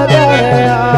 लगा है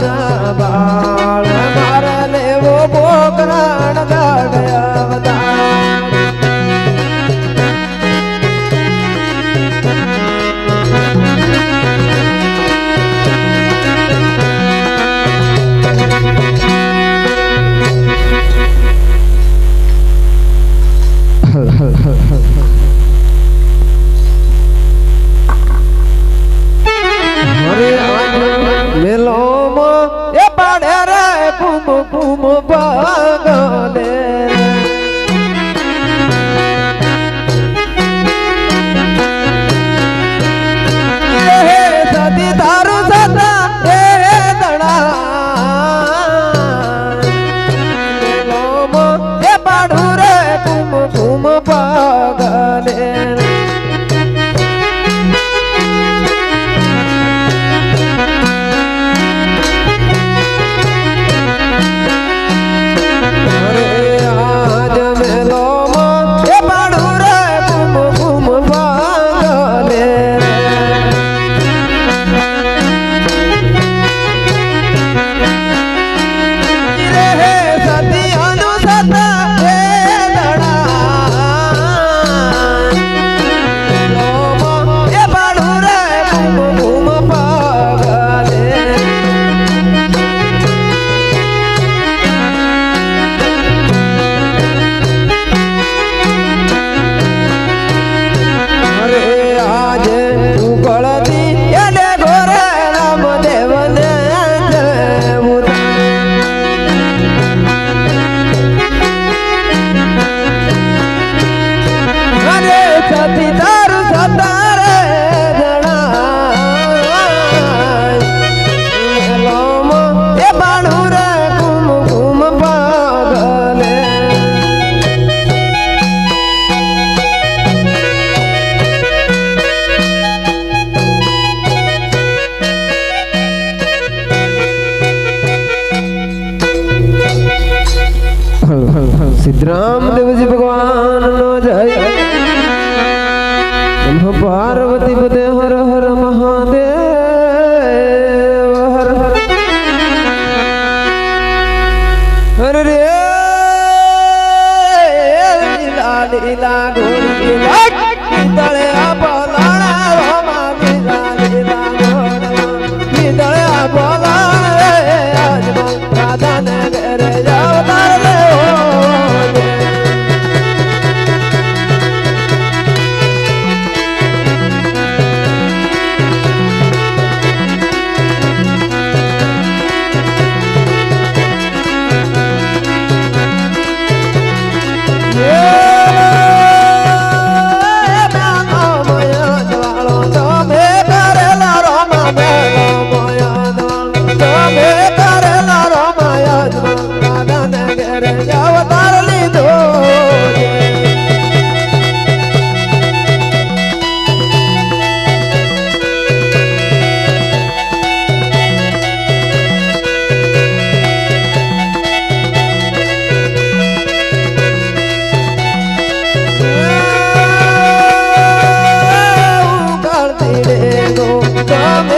da રામદેવજી ભગવાન નો જય પાર્વતી પદે હર હર મહાદેવ. હર હર. હર રે. લીલા લીલા ગોરી તળે આપલાણા રોમા. લીલા લીલા ગોરી રે. આજ રાધા ને રે જાવ તારે Toma